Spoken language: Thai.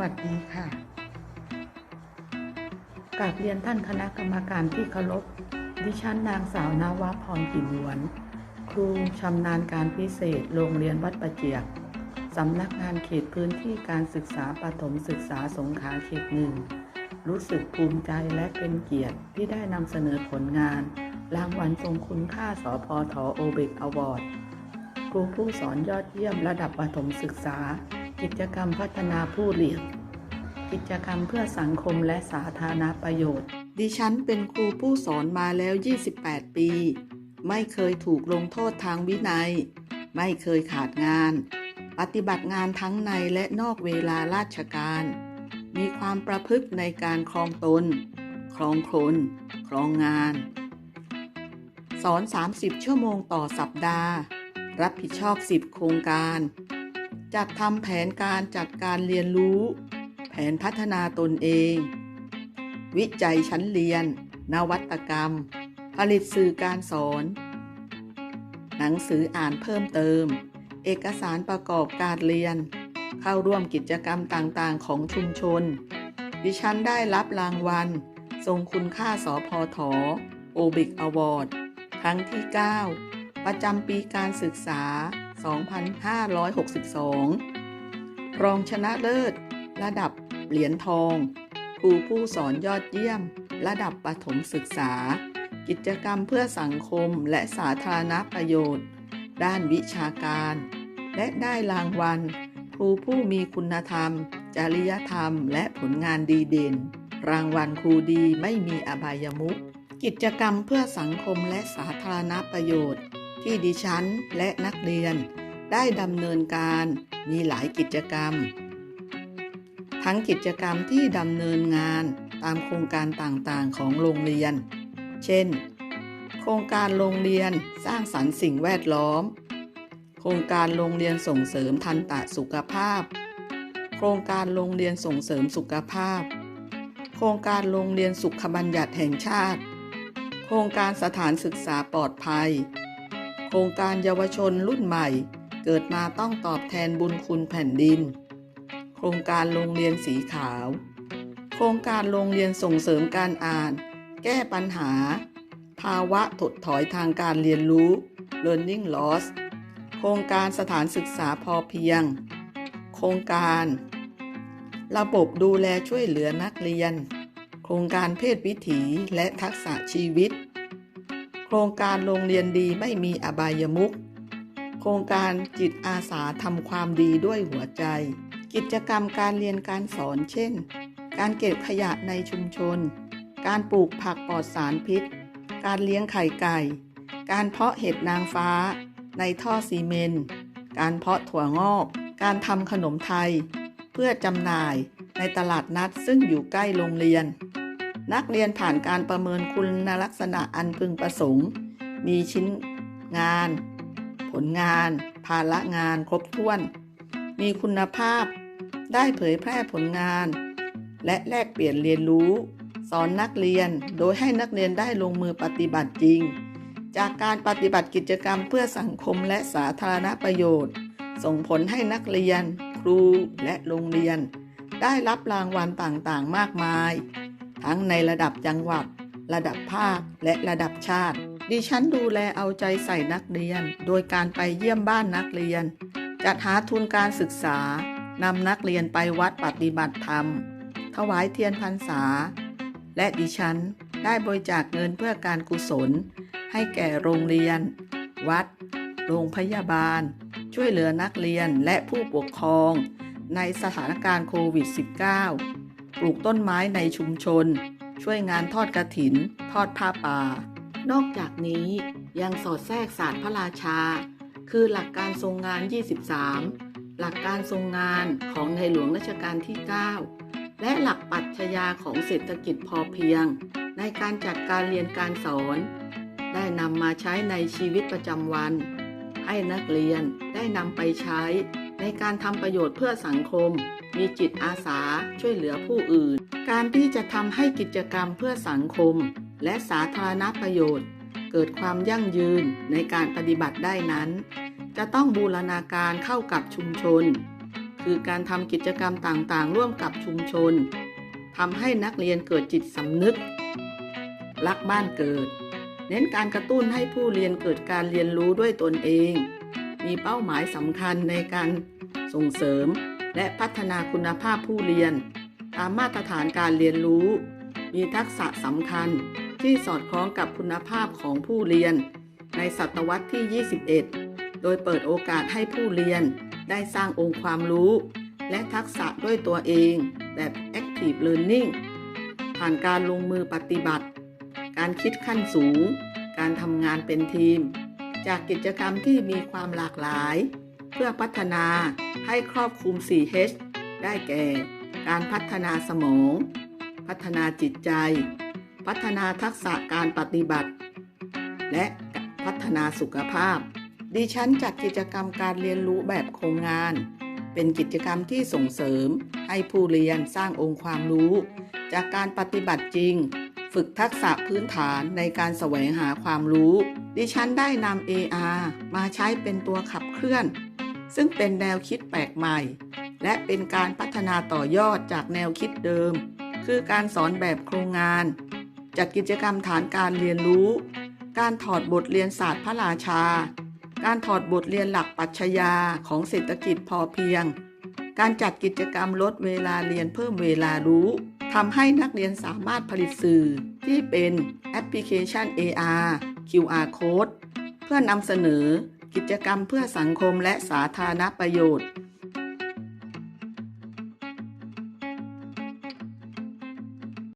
วัสดีค่ะกราบเรียนท่านคณะกรรมการที่เคารพ ดิฉันนางสาวนาวาพรกิมหวน ครูชำนาญการพิเศษ โรงเรียนวัดประเจียกสำนักงานเขตพื้นที่การศึกษาประถมศึกษาสงขลาเขตหนึ่ง รู้สึกภูมิใจและเป็นเกียรติที่ได้นำเสนอผลงาน รางวัลทรงคุณค่าสพทโอเบกอวอร์ด ครูผู้สอนยอดเยี่ยมระดับประถมศึกษา กิจกรรมพัฒนาผู้เรียน กิจกรรมเพื่อสังคมและสาธารณประโยชน์ ดิฉันเป็นครูผู้สอนมาแล้ว 28 ปี ไม่เคยถูกลงโทษทางวินัย ไม่เคยขาดงาน ปฏิบัติงานทั้งในและนอกเวลาราชการ มีความประพฤติในการครองตน ครองคนครองงาน สอน 30 ชั่วโมงต่อสัปดาห์ รับผิดชอบ 10 โครงการ จัดทำแผนการจัดการเรียนรู้ แผนพัฒนาตนเอง วิจัยชั้นเรียน นวัตกรรม ผลิตสื่อการสอน หนังสืออ่านเพิ่มเติม เอกสารประกอบการเรียน เข้าร่วมกิจกรรมต่างๆ ของชุมชน ดิฉันได้รับรางวัล ทรงคุณค่าสอพอถอโอบิกอวอร์ดครั้งที่ 9 ประจำปีการศึกษา 2562 รองชนะเลิศ ระดับเหรียญทอง ครูผู้สอนยอดเยี่ยม ระดับประถมศึกษา กิจกรรมเพื่อสังคมและสาธารณประโยชน์ ด้านวิชาการ และได้รางวัล ครูผู้มีคุณธรรม จริยธรรม และผลงานดีเด่น รางวัลครูดีไม่มีอบายมุขกิจกรรมเพื่อสังคมและสาธารณประโยชน์ ที่ดิฉันและนักเรียน ได้ดำเนินการมีหลายกิจกรรม ทั้งกิจกรรมที่ดำเนินงานตามโครงการต่างๆของโรงเรียน เช่น โครงการโรงเรียนสร้างสรรค์สิ่งแวดล้อม โครงการโรงเรียนส่งเสริมทันตสุขภาพ โครงการโรงเรียนส่งเสริมสุขภาพ โครงการโรงเรียนสุขบัญญัติแห่งชาติ โครงการสถานศึกษาปลอดภัย โครงการเยาวชนรุ่นใหม่ เกิดมาต้องตอบแทนบุญคุณแผ่นดิน โครงการโรงเรียนสีขาว โครงการโรงเรียนส่งเสริมการอ่าน แก้ปัญหา ภาวะถดถอยทางการเรียนรู้ learning loss โครงการสถานศึกษาพอเพียง โครงการ ระบบดูแลช่วยเหลือนักเรียน โครงการเพศวิถีและทักษะชีวิต โครงการโรงเรียนดีไม่มีอบายมุขโครงการจิตอาสาทำความดีด้วยหัวใจ กิจกรรมการเรียนการสอนเช่น การเก็บขยะในชุมชน การปลูกผักปลอดสารพิษ การเลี้ยงไข่ไก่ การเพาะเห็ดนางฟ้า ในท่อซีเมนต์การเพาะถั่วงอก การทำขนมไทย เพื่อจำหน่ายในตลาดนัดซึ่งอยู่ใกล้โรงเรียน นักเรียนผ่านการประเมินคุณลักษณะอันพึงประสงค์ มีชิ้นงาน ผลงาน ภาระงานครบถ้วน มีคุณภาพ ได้เผยแพร่ผลงาน และแลกเปลี่ยนเรียนรู้ สอนนักเรียนโดยให้นักเรียนได้ลงมือปฏิบัติจริง จากการปฏิบัติกิจกรรมเพื่อสังคมและสาธารณประโยชน์ ส่งผลให้นักเรียน ครูและโรงเรียน ได้รับรางวัลต่างๆ มากมาย ทั้งในระดับจังหวัด ระดับภาค และระดับชาติ ดิฉันดูแลเอาใจใส่นักเรียน โดยการไปเยี่ยมบ้านนักเรียน จัดหาทุนการศึกษานำนักเรียนไปวัดปฏิบัติธรรม ถวายเทียนพรรษา และดิฉันได้บริจาคเงินเพื่อการกุศล ให้แก่โรงเรียน วัด โรงพยาบาล ช่วยเหลือนักเรียนและผู้ปกครอง ในสถานการณ์โควิด -19 ปลูกต้นไม้ในชุมชน ช่วยงานทอดกระถิน ทอดผ้าป่า นอกจากนี้ยังสอดแทรกศาสตร์พระราชา คือหลักการทรงงาน 23 หลักการทรงงานของในหลวงรัชกาลที่ 9 และหลักปรัชญาของเศรษฐกิจพอเพียง ในการจัดการเรียนการสอน ได้นำมาใช้ในชีวิตประจำวัน ให้นักเรียนได้นำไปใช้ ในการทำประโยชน์เพื่อสังคม มีจิตอาสาช่วยเหลือผู้อื่น การที่จะทำให้กิจกรรมเพื่อสังคม และสาธารณประโยชน์ เกิดความยั่งยืนในการปฏิบัติได้นั้น จะต้องบูรณาการเข้ากับชุมชน คือการทำกิจกรรมต่างๆ ร่วมกับชุมชนทำให้นักเรียนเกิดจิตสำนึก รักบ้านเกิด เน้นการกระตุ้นให้ผู้เรียนเกิดการเรียนรู้ด้วยตนเอง มีเป้าหมายสำคัญในการส่งเสริม และพัฒนาคุณภาพผู้เรียน ตามมาตรฐานการเรียนรู้ มีทักษะสำคัญที่สอดคล้องกับคุณภาพของผู้เรียน ในศตวรรษที่ 21 โดยเปิดโอกาสให้ผู้เรียนได้สร้างองค์ความรู้ และทักษะด้วยตัวเองแบบ Active Learning ผ่านการลงมือปฏิบัติ การคิดขั้นสูง การทำงานเป็นทีม จากกิจกรรมที่มีความหลากหลาย เพื่อพัฒนาให้ครอบคลุม 4H ได้แก่ การพัฒนาสมอง พัฒนาจิตใจ พัฒนาทักษะการปฏิบัติ และพัฒนาสุขภาพ ดิฉันจัดกิจกรรมการเรียนรู้แบบโครงงาน เป็นกิจกรรมที่ส่งเสริมให้ผู้เรียนสร้างองค์ความรู้ จากการปฏิบัติจริง ฝึกทักษะพื้นฐานในการแสวงหาความรู้ ดิฉันได้นำ AR มาใช้เป็นตัวขับเคลื่อน ซึ่งเป็นแนวคิดแปลกใหม่ และเป็นการพัฒนาต่อยอดจากแนวคิดเดิม คือการสอนแบบโครงงาน จัดกิจกรรมฐานการเรียนรู้ การถอดบทเรียนศาสตร์พระราชา การถอดบทเรียนหลักปัชญาของเศรษฐกิจพอเพียง การจัดกิจกรรมลดเวลาเรียนเพิ่มเวลารู้ ทำให้นักเรียนสามารถผลิตสื่อที่เป็นแอปพลิเคชัน AR QR Code เพื่อนำเสนอกิจกรรมเพื่อสังคมและสาธารณประโยชน์